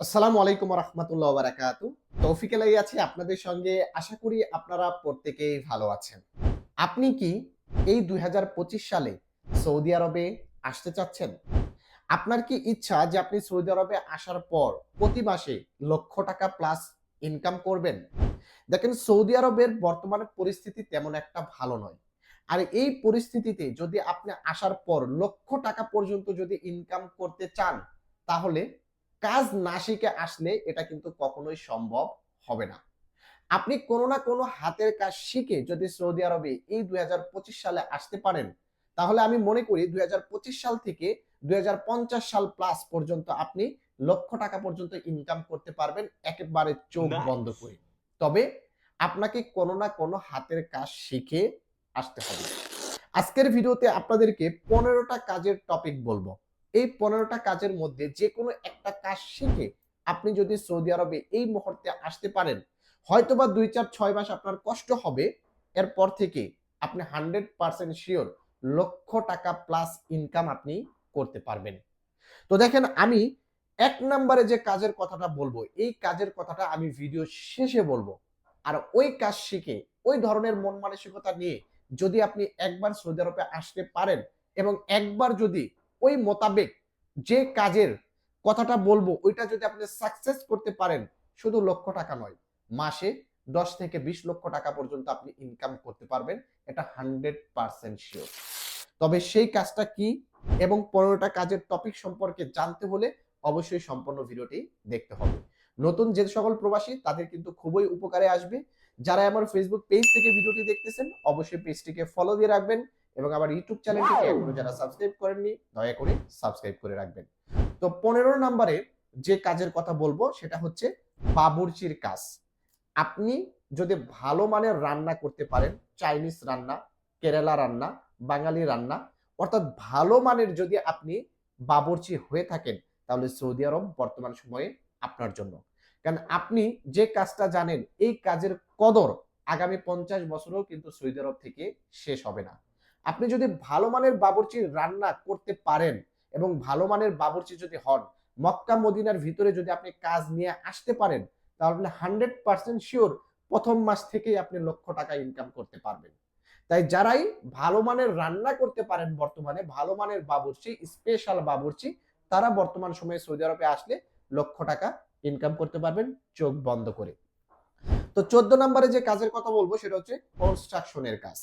আসসালামু আলাইকুম রহমতুল্লাহ বারাকাতু তৌফিক এলাই আছি আপনাদের সঙ্গে। আশা করি আপনারা প্রত্যেকেই ভালো আছেন। আপনি কি এই দুই হাজার পঁচিশ সালে সৌদি আরবে আসতে চাচ্ছেন? আপনার কি ইচ্ছা যে আপনি সৌদি আরবে আসার পর প্রতি মাসে লক্ষ টাকা প্লাস ইনকাম করবেন? দেখেন, সৌদি আরবের বর্তমানে পরিস্থিতি তেমন একটা ভালো নয়। আর এই পরিস্থিতিতে যদি আপনি আসার পর লক্ষ টাকা পর্যন্ত যদি ইনকাম করতে চান, তাহলে কাজ না শিখে আসলে এটা কিন্তু কখনোই সম্ভব হবে না। আপনি কোনো না কোনো হাতের কাজ শিখে যদি সৌদি আরবে এই দুই সালে আসতে পারেন তাহলে আমি মনে করি দুই সাল থেকে দুই সাল প্লাস পর্যন্ত আপনি লক্ষ টাকা পর্যন্ত ইনকাম করতে পারবেন একেবারে চোখ বন্ধ করে। তবে আপনাকে কোনো না কোনো হাতের কাজ শিখে আসতে হবে। আজকের ভিডিওতে আপনাদেরকে পনেরোটা কাজের টপিক বলব। এই পনেরোটা কাজের মধ্যে যে কোনো একটা কাজ শিখে আপনি যদি সৌদি আরবে এই মুহূর্তে আসতে পারেন, হয়তোবা দুই চার ছয় মাস আপনার কষ্ট হবে, এরপর থেকে আপনি হান্ড্রেড পার্সেন্ট শিওর লক্ষ টাকা প্লাস ইনকাম আপনি করতে পারবেন। তো দেখেন আমি এক নম্বরে যে কাজের কথাটা বলব, এই কাজের কথাটা আমি ভিডিও শেষে বলব। আর ওই কাজ শিখে, ওই ধরনের মন মানসিকতা নিয়ে যদি আপনি একবার সৌদি আরবে আসতে পারেন এবং একবার যদি ওই মোতাবেক যে কাজের কথাটা বলব, ওইটা যদি আপনি সাকসেস করতে পারেন, শুধু লক্ষ টাকা নয়, মাসে দশ থেকে বিশ লক্ষ টাকা পর্যন্ত আপনি ইনকাম করতে পারবেন, এটা হান্ড্রেড পার্সেন্ট শিওর তবে সেই কাজটা কি এবং পনেরোটা কাজের টপিক সম্পর্কে জানতে হলে অবশ্যই সম্পূর্ণ ভিডিওটি দেখতে হবে। নতুন যে সকল প্রবাসী, তাদের কিন্তু খুবই উপকারে আসবে। যারা আমার ফেসবুক পেজ থেকে ভিডিওটি দেখতেছেন, অবশ্যই পেজটিকে ফলো দিয়ে রাখবেন। এবং আমার ইউটিউব চ্যানেলটিকে এখনও যারা সাবস্ক্রাইব করেননি দয়া করে সাবস্ক্রাইব করে রাখবেন। তো পনেরো নম্বরে যে কাজের কথা বলব সেটা হচ্ছে বাবুর্চির কাজ। আপনি যদি ভালো মানের রান্না করতে পারেন চাইনিজ রান্না কেরালা রান্না বাঙালি রান্না অর্থাৎ ভালো মানের যদি আপনি বাবুর্চি হয়ে থাকেন তাহলে সৌদি আরব বর্তমান সময়ে আপনার জন্য। কারণ আপনি যে কাজটা জানেন এই কাজের কদর আগামী পঞ্চাশ বছরেও কিন্তু সৌদি আরব থেকে শেষ হবে না। আপনি যদি ভালো মানের বাবুর্চি রান্না করতে পারেন এবং ভালো মানের বাবুর্চি যদি হন, মক্কা মদিনার ভিতরে যদি আপনি কাজ নিয়ে আসতে পারেন, তাহলে হান্ড্রেড পার্সেন্ট শিওর প্রথম মাস থেকেই আপনি লক্ষ টাকা ইনকাম করতে পারবেন। তাই যারাই ভালো মানের রান্না করতে পারেন বর্তমানে, ভালো মানের বাবুর্চি স্পেশাল বাবুর্চি, তারা বর্তমান সময়ে সৌদি আরবে আসলে লক্ষ টাকা ইনকাম করতে পারবেন চোখ বন্ধ করে। তো চোদ্দ নম্বরে যে কাজের কথা বলব, সেটা হচ্ছে কনস্ট্রাকশনের কাজ।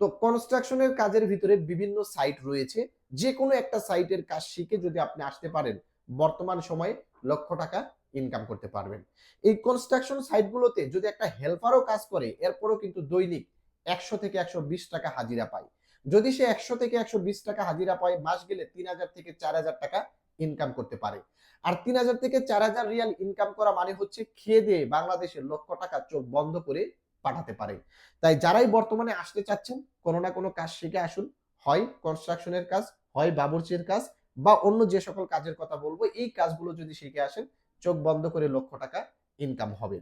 তো কনস্ট্রাকশনের কাজের ভিতরে বিভিন্ন সাইট রয়েছে। যে কোনো একটা সাইটের কাজ শিখে যদি আপনি আসতে পারেন, বর্তমান সময়ে লক্ষ টাকা ইনকাম করতে পারবেন। এই কনস্ট্রাকশন সাইটগুলোতে যদি একটা হেল্পারও কাজ করে, এরপরও কিন্তু দৈনিক একশো থেকে একশো বিশ টাকা হাজিরা পায়। যদি সে একশো থেকে একশো বিশ টাকা হাজিরা পায়, মাস গেলে তিন হাজার থেকে চার হাজার টাকা ইনকাম করতে পারে। আর তিন হাজার থেকে চার হাজার রিয়াল ইনকাম করা মানে হচ্ছে খেয়ে দিয়ে বাংলাদেশের লক্ষ টাকা চোখ বন্ধ করে পাঠাতে পারে। তাই যারাই বর্তমানে আসতে চাচ্ছেন, কোনো না কোনো কাজ শিখে আসুন। হয় কনস্ট্রাকশনের কাজ, হয় বাবুর্চির কাজ, বা অন্য যে সকল কাজের কথা বলব, এই কাজগুলো যদি শিখে আসেন, চোখ বন্ধ করে লক্ষ টাকা ইনকাম হবে।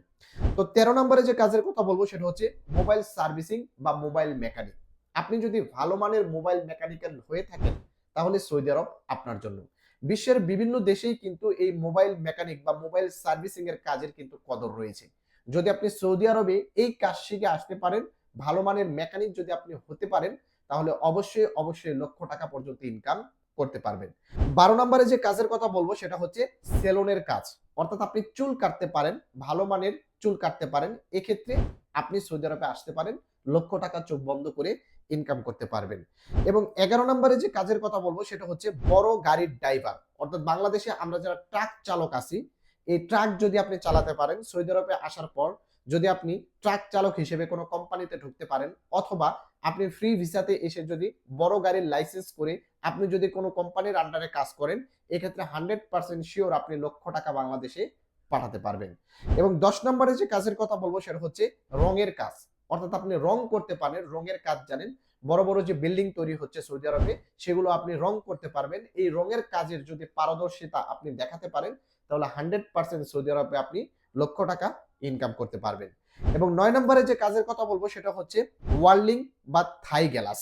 তো তেরো নম্বরে যে কাজের কথা বলব, সেটা হচ্ছে মোবাইল সার্ভিসিং বা মোবাইল মেকানিক আপনি যদি ভালো মানের মোবাইল মেকানিক্যাল হয়ে থাকেন, তাহলে সৌদি আরব আপনার জন্য। বিশ্বের বিভিন্ন দেশেই কিন্তু এই মোবাইল মেকানিক বা মোবাইল সার্ভিসিং এর কাজের কিন্তু কদর রয়েছে। যদি আপনি সৌদি আরবে এই কাজ শিখে আসতে পারেন, ভালো মানের মেকানিক যদি আপনি হতে পারেন, তাহলে অবশ্যই অবশ্যই লক্ষ টাকা পর্যন্ত ইনকাম করতে পারবেন। বারো নম্বরে যে কাজের কথা বলব, সেটা হচ্ছে সেলুনের কাজ। অর্থাৎ আপনি চুল কাটতে পারেন, ভালো মানের চুল কাটতে পারেন, এক্ষেত্রে আপনি সৌদি আরবে আসতে পারেন, লক্ষ টাকা চোখ বন্ধ করে ইনকাম করতে পারবেন। এবং এগারো নম্বরে যে কাজের কথা বলব, সেটা হচ্ছে বড় গাড়ির ড্রাইভার অর্থাৎ বাংলাদেশে আমরা যারা ট্রাক চালক আছি এই ট্রাক যদি আপনি চালাতে পারেন, সৌদি আরবে আসার পর যদি আপনি ট্রাক চালক হিসেবে কোনো কোম্পানিতে ঢুকতে পারেন, অথবা আপনি ফ্রি ভিসাতে এসে যদি বড় গাড়ির লাইসেন্স করে আপনি যদি কোনো কোম্পানির আন্ডারে কাজ করেন, এক্ষেত্রে হান্ড্রেড পার্সেন্ট শিওর আপনি লক্ষ টাকা বাংলাদেশে পাঠাতে পারবেন। এবং দশ নম্বরে যে কাজের কথা বলব সেটা হচ্ছে রঙের কাজ। অর্থাৎ আপনি রং করতে পারেন, রঙের কাজ জানেন। বড় বড় যে বিল্ডিং তৈরি হচ্ছে সৌদি আরবে, সেগুলো আপনি রং করতে পারবেন। এই রঙের কাজের যদি পারদর্শিতা আপনি দেখাতে পারেন তাহলে হান্ড্রেড পার্সেন্ট সৌদি আরবে আপনি লক্ষ টাকা ইনকাম করতে পারবেন। এবং নয় নম্বরে যে কাজের কথা বলব, সেটা হচ্ছে ওয়ার্লিং বা থাই গ্যালাস।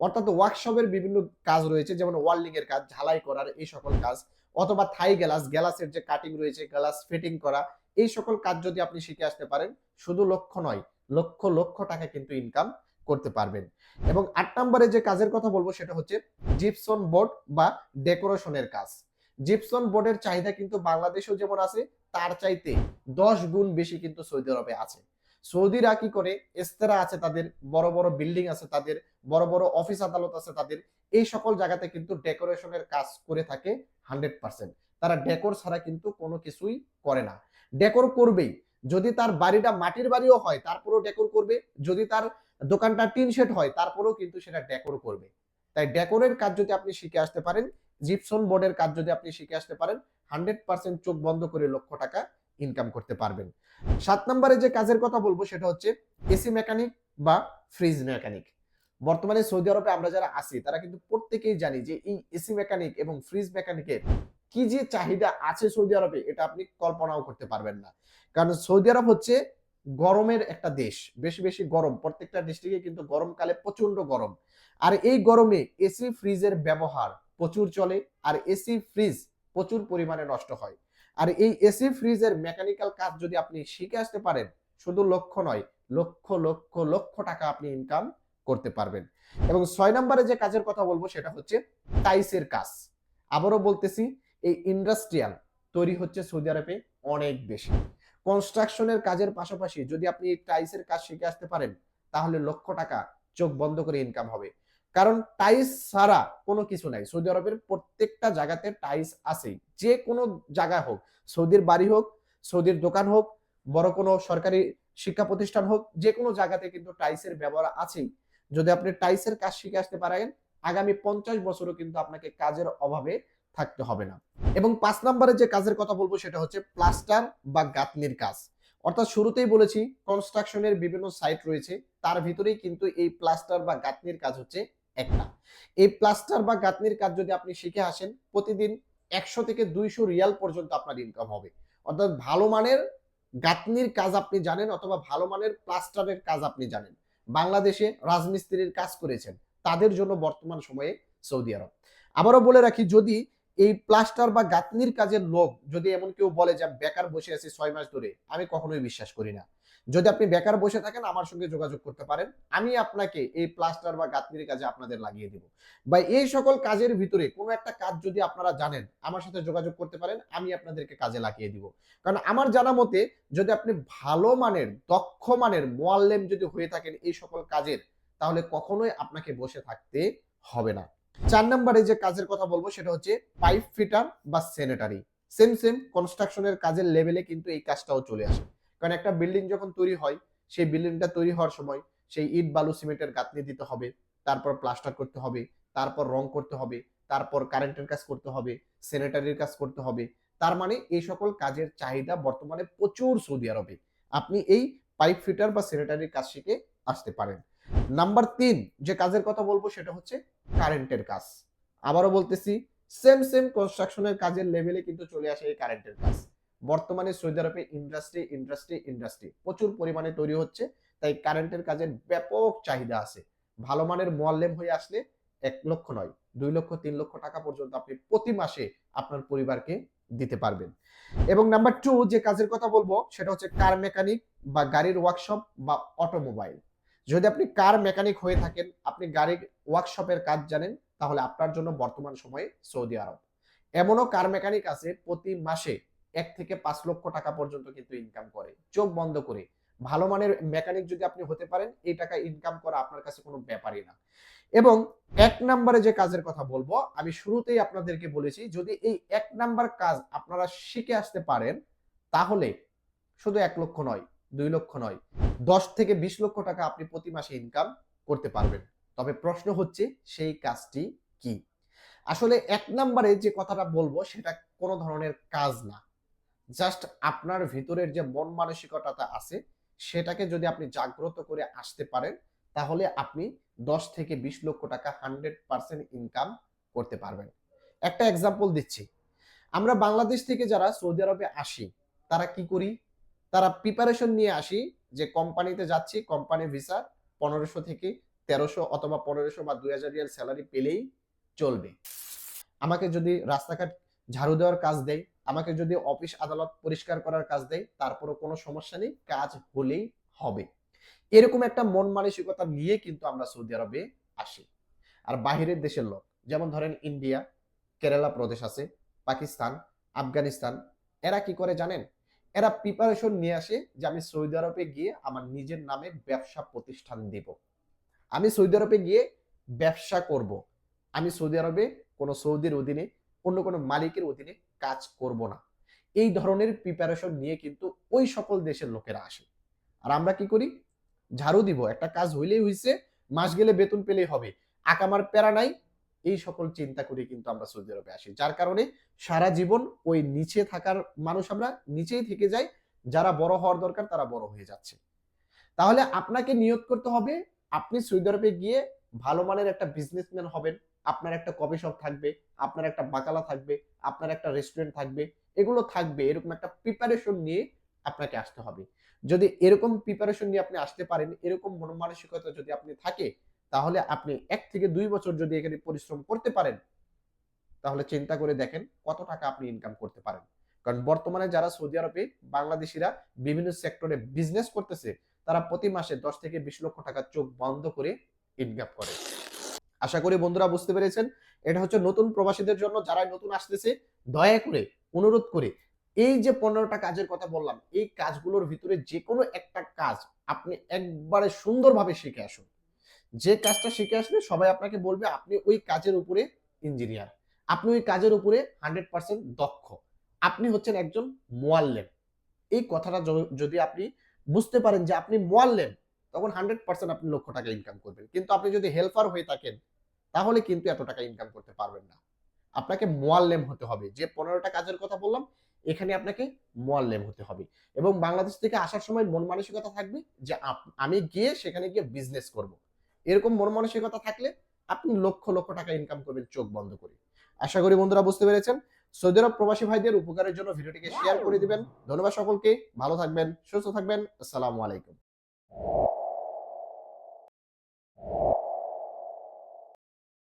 অর্থাৎ ওয়ার্কশপের বিভিন্ন কাজ রয়েছে, যেমন ওয়ার্ল্ডিং এর কাজ, ঝালাই করার এই সকল কাজ, অথবা থাই গ্লাস গ্লাসের যে কাটিং রয়েছে গ্লাস ফিটিং করা, এই সকল কাজ যদি আপনি শিখে আসতে পারেন, শুধু লক্ষ্য নয়, লক্ষ লক্ষ টাকা কিন্তু ইনকাম করতে পারবেন। এবং আট নম্বরে যে কাজের কথা বলব, সেটা হচ্ছে জিপসন বোর্ড বা ডেকোরেশনের কাজ। জিপসন বোর্ডের চাহিদা কিন্তু বাংলাদেশেও যেমন আছে, তার চাইতে দশ গুণ বেশি কিন্তু সৌদি আরবে আছে। সৌদিরা কি করে? এস্তেরা আছে তাদের, বড় বড় বিল্ডিং আছে তাদের, বড় বড় অফিস আদালত আছে তাদের, এই সকল জায়গাতে কিন্তু ডেকোরেশনের কাজ করে থাকে হান্ড্রেড পার্সেন্ট। তারা ডেকোর ছাড়া কিন্তু কোনো কিছুই করে না। ডেকোর করবেই। যদি তার বাড়িটা মাটির বাড়িও হয়, তারপরেও ডেকোর করবে। যদি তার দোকানটা টিন শেড হয়, তারপরেও কিন্তু সেটা ডেকোর করবে। তাই ডেকোরের কাজ যদি আপনি শিখে আসতে পারেন জিপসন বোর্ডের কাজ যদি আপনি শিখে আসতে পারেন হান্ড্রেড পার্সেন্ট চোখ বন্ধ করে লক্ষ টাকা ইনকাম করতে পারবেন। সাত নম্বরে যে কাজের কথা বলব, সেটা হচ্ছে এসি মেকানিক বা ফ্রিজ মেকানিক। বর্তমানে সৌদি আরবে আমরা যারা আছি, তারা কিন্তু প্রত্যেকেই জানি যে এই এসি মেকানিক এবং ফ্রিজ মেকানিকের কি যে চাহিদা আছে সৌদি আরবে, এটা আপনি কল্পনাও করতে পারবেন না। কারণ সৌদি আরব হচ্ছে গরমের একটা দেশ, বেশি বেশি গরম। প্রত্যেকটা ডিস্ট্রিক্টে কিন্তু গরমকালে প্রচণ্ড গরম। আর এই গরমে এসি ফ্রিজের ব্যবহার প্রচুর চলে আর এসি ফ্রিজ প্রচুর পরিমাণে নষ্ট হয়। আর এই এসি ফ্রিজের মেকানিক্যাল কাজ যদি আপনি শিখে আসতে পারেন, শুধু লক্ষ্য নয়, লক্ষ লক্ষ লক্ষ টাকা আপনি ইনকাম করতে পারবেন। এবং ছয় নম্বরে যে কাজের কথা বলব সেটা হচ্ছে টাইসের কাজ। আবারও বলতেছি, এই ইন্ডাস্ট্রিয়াল তৈরি হচ্ছে সৌদি আরবে অনেক বেশি। কনস্ট্রাকশনের কাজের পাশাপাশি যদি আপনি টাইসের কাজ শিখে আসতে পারেন, তাহলে লক্ষ টাকা চোখ বন্ধ করে ইনকাম হবে। কারণ টাইস ছাড়া কোনো কিছু নাই। সৌদি আরবের প্রত্যেকটা জায়গাতে টাইস আছে যে কোনো জায়গা হোক, সৌদির বাড়ি হোক, সৌদির দোকান হোক, বড় কোনো সরকারি শিক্ষা প্রতিষ্ঠান হোক, যে কোনো জায়গাতে কিন্তু টাইসের ব্যবহার আছেই। যদি আপনি টাইসের কাজ শিখে আসতে পারেন, আগামী পঞ্চাশ বছরও কিন্তু আপনাকে কাজের অভাবে থাকতে হবে না। এবং পাঁচ নম্বরে যে কাজের কথা বলব, সেটা হচ্ছে প্লাস্টার বা গাঁথনির কাজ। অর্থাৎ শুরুতেই বলেছি কনস্ট্রাকশনের বিভিন্ন সাইট রয়েছে। তার ভিতরেই কিন্তু এই প্লাস্টার বা গাঁথনির কাজ হচ্ছে একটা। এই প্লাস্টার বা গাঁথনির কাজ যদি আপনি শিখে আসেন, প্রতিদিন একশো থেকে দুইশো রিয়াল পর্যন্ত আপনার ইনকাম হবে। অর্থাৎ ভালো মানের গাঁথনির কাজ আপনি জানেন অথবা ভালো মানের প্লাস্টারের কাজ আপনি জানেন। বাংলাদেশে রাজমিস্ত্রির কাজ করেছেন, তাদের জন্য বর্তমান সময়ে সৌদি আরব। আবারও বলে রাখি, যদি এই প্লাস্টার বা গাঁথনির কাজের লোক যদি এমন কেউ বলে যে বেকার বসে আছি ছয় মাস ধরে, আমি কখনোই বিশ্বাস করি না। যদি আপনি বেকার বসে থাকেন, আমার সঙ্গে যোগাযোগ করতে পারেন। আমি আপনাকে এই প্লাস্টার বা গাঁথনির কাজে আপনাদের লাগিয়ে দিব। বা এই সকল কাজের ভিতরে কোনো একটা কাজ যদি আপনারা জানেন, আমার সাথে যোগাযোগ করতে পারেন, আমি আপনাদেরকে কাজে লাগিয়ে দিব। কারণ আমার জানা মতে, যদি আপনি ভালো মানের, দক্ষ মানের মোয়াল্লেম যদি হয়ে থাকেন এই সকল কাজের, তাহলে কখনোই আপনাকে বসে থাকতে হবে না। চার নম্বরে যে কাজের কথা বলব, সেটা হচ্ছে পাইপ ফিটার বা সেনেটারি সেম সেম, কনস্ট্রাকশনের কাজের লেভেলে কিন্তু এই কাজটাও চলে আসে। কারণ একটা বিল্ডিং যখন তৈরি হয়, সেই বিল্ডিংটা তৈরি হওয়ার সময় সেই ইট, বালু, সিমেন্টের গাঁথনি দিতে হবে, তারপর প্লাস্টার করতে হবে, তারপর রং করতে হবে, তারপর কারেন্টের কাজ করতে হবে স্যানিটারির কাজ করতে হবে। তার মানে এই সকল কাজের চাহিদা বর্তমানে প্রচুর সৌদি আরবে। আপনি এই পাইপ ফিটার বা স্যানিটারির কাজ শিখে আসতে পারেন। নাম্বার তিন যে কাজের কথা বলব সেটা হচ্ছে কারেন্টের কাজ। আবারও বলতেছি সেম সেম কনস্ট্রাকশনের কাজের লেভেলে কিন্তু চলে আসে এই কারেন্টের কাজ। বর্তমানে সৌদি আরবে ইন্ডাস্ট্রি ইন্ডাস্ট্রি ইন্ডাস্ট্রি প্রচুর পরিমাণে তৈরি হচ্ছে। তাই কারেন্টের কাজের ব্যাপক চাহিদা আছে। ভালো মানের মোয়াল্লেম হয়ে আসলে এক লক্ষ নয়, দুই লক্ষ, তিন লক্ষ টাকা পর্যন্ত আপনি প্রতি মাসে আপনার পরিবারকে দিতে পারবেন। এবং নাম্বার টু যে কাজের কথা বলব, সেটা হচ্ছে কার মেকানিক বা গাড়ির ওয়ার্কশপ বা অটোমোবাইল যদি আপনি কার মেকানিক হয়ে থাকেন, আপনি গাড়ির ওয়ার্কশপের কাজ জানেন, তাহলে আপনার জন্য বর্তমান সময়ে সৌদি আরব। এমনও কার মেকানিক আছে প্রতি মাসে এক থেকে পাঁচ লক্ষ টাকা পর্যন্ত কিন্তু ইনকাম করে। চোখ বন্ধ করে। ভালো মানের মেকানিক যদি আপনি হতে পারেন, এই টাকা ইনকাম করা আপনার কাছে কোনো ব্যাপারই না। এবং এক নম্বরে যে কাজের কথা বলব, আমি শুরুতেই আপনাদেরকে বলেছি, যদি এই এক নাম্বার কাজ আপনারা শিখে আসতে পারেন, তাহলে শুধু এক লক্ষ নয়, দুই লক্ষ নয়, দশ থেকে বিশ লক্ষ টাকা আপনি প্রতি মাসে ইনকাম করতে পারবেন। তবে প্রশ্ন হচ্ছে, সেই কাজটি কি? আসলে এক নম্বরে যে কথাটা বলব, সেটা কোনো ধরনের কাজ না। জাস্ট আপনার ভিতরের যে মন মানসিকতাটা আছে, সেটাকে যদি আপনি জাগ্রত করে আসতে পারেন, তাহলে আপনি দশ থেকে বিশ লক্ষ টাকা হান্ড্রেড পার্সেন্ট ইনকাম করতে পারবেন। একটা এক্সাম্পল দিচ্ছি। আমরা বাংলাদেশ থেকে যারা সৌদি আরবে আসি, তারা কি করি? তারা প্রিপারেশন নিয়ে আসি যে কোম্পানিতে যাচ্ছি কোম্পানি ভিসা পনেরোশো থেকে তেরোশো অথবা পনেরোশো বা দুই হাজার রিয়াল স্যালারি পেলেই চলবে। আমাকে যদি রাস্তাঘাট ঝাড়ু দেওয়ার কাজ দেয় আমাকে যদি অফিস আদালত পরিষ্কার করার কাজ দেয়, তারপরও কোনো সমস্যা নেই, কাজ হলেই হবে। এরকম একটা মন মানসিকতা নিয়ে কিন্তু আমরা সৌদি আরবে আসি। আর বাহিরের দেশের লোক, যেমন ধরেন ইন্ডিয়া, কেরালা প্রদেশ আছে, পাকিস্তান, আফগানিস্তান, এরা কি করে জানেন? এরা প্রিপারেশন নিয়ে আসে যে আমি সৌদি আরবে গিয়ে আমার নিজের নামে ব্যবসা প্রতিষ্ঠান দিব। আমি সৌদি আরবে গিয়ে ব্যবসা করব। আমি সৌদি আরবে কোনো সৌদির অধীনে অন্য কোনো মালিকের অধীনে কাজ করব না। এই ধরনের প্রিপারেশন নিয়ে কিন্তু ওই সকল দেশের লোকেরা আসে। আর আমরা কি করি? ঝাড়ু দিব। একটা কাজ হইলেই হইছে, মাস গেলে বেতন পেলেই হবে। আকামার প্যারা নাই। এই সকল চিন্তা করে কিন্তু আমরা সৌদি আরবে আসি। যার কারণে সারা জীবন ওই নিচে থাকার মানুষ আমরা নিচেই থেকে যাই। যারা বড় হওয়ার দরকার তারা বড় হয়ে যাচ্ছে। তাহলে আপনাকে নিয়োগ করতে হবে। আপনি সৌদি আরবে গিয়ে ভালো মানের একটা বিজনেসম্যান হবেন। আপনার একটা কফি শপ থাকবে, আপনার একটা বাকালা থাকবে, আপনার একটা রেস্টুরেন্ট থাকবে, এগুলো থাকবে, এরকম একটা প্রিপারেশন নিয়ে আপনাকে আসতে হবে। যদি এরকম প্রিপারেশন নিয়ে আপনি আসতে পারেন, এরকম মন মানসিকতা যদি আপনি থাকে, তাহলে আপনি এক থেকে দুই বছর যদি এখানে পরিশ্রম করতে পারেন, তাহলে চিন্তা করে দেখেন কত টাকা আপনি ইনকাম করতে পারেন। কারণ বর্তমানে যারা সৌদি আরবে বাংলাদেশিরা বিভিন্ন সেক্টরে বিজনেস করতেছে, তারা প্রতি মাসে দশ থেকে বিশ লক্ষ টাকা চোখ বন্ধ করে ইনকাম করে। আশা করি বন্ধুরা বুঝতে পেরেছেন। এটা হচ্ছে নতুন প্রবাসীদের জন্য যারা নতুন আসতেছে, দয়া করে, অনুরোধ করে, এই যে পনেরোটা কাজের কথা বললাম, এই কাজগুলোর ভিতরে যে কোনো একটা কাজ আপনি একবারে সুন্দরভাবে শিখে আসুন। যে কাজটা শিখে আসলে সবাই আপনাকে বলবে, আপনি ওই কাজের উপরে ইঞ্জিনিয়ার আপনি ওই কাজের উপরে হান্ড্রেড পার্সেন্ট দক্ষ। আপনি হচ্ছেন একজন মোয়াল্লেম। এই কথাটা যদি আপনি বুঝতে পারেন যে আপনি মোয়াল্লেম তখন হান্ড্রেড পার্সেন্ট আপনি লক্ষ টাকা ইনকাম করবেন। কিন্তু আপনি যদি হেল্পার হয়ে থাকেন, তাহলে কিন্তু এত টাকা ইনকাম করতে পারবেন না। আপনাকে মোয়াল্লেম হতে হবে। যে পনেরোটা কাজের কথা বললাম, এখানে আপনাকে মোয়াল্লেম হতে হবে। এবং বাংলাদেশ থেকে আসার সময় মন মানসিকতা থাকবে যে আমি গিয়ে সেখানে গিয়ে বিজনেস করব। এরকম মন মানসিকতা থাকলে আপনি লক্ষ লক্ষ টাকা ইনকাম করবেন চোখ বন্ধ করে। আশা করি বন্ধুরা বুঝতে পেরেছেন। সৌদি আরব প্রবাসী ভাইদের উপকারের জন্য ভিডিওটিকে শেয়ার করে দিবেন। ধন্যবাদ সকলকে। ভালো থাকবেন, সুস্থ থাকবেন। আসসালামু আলাইকুম।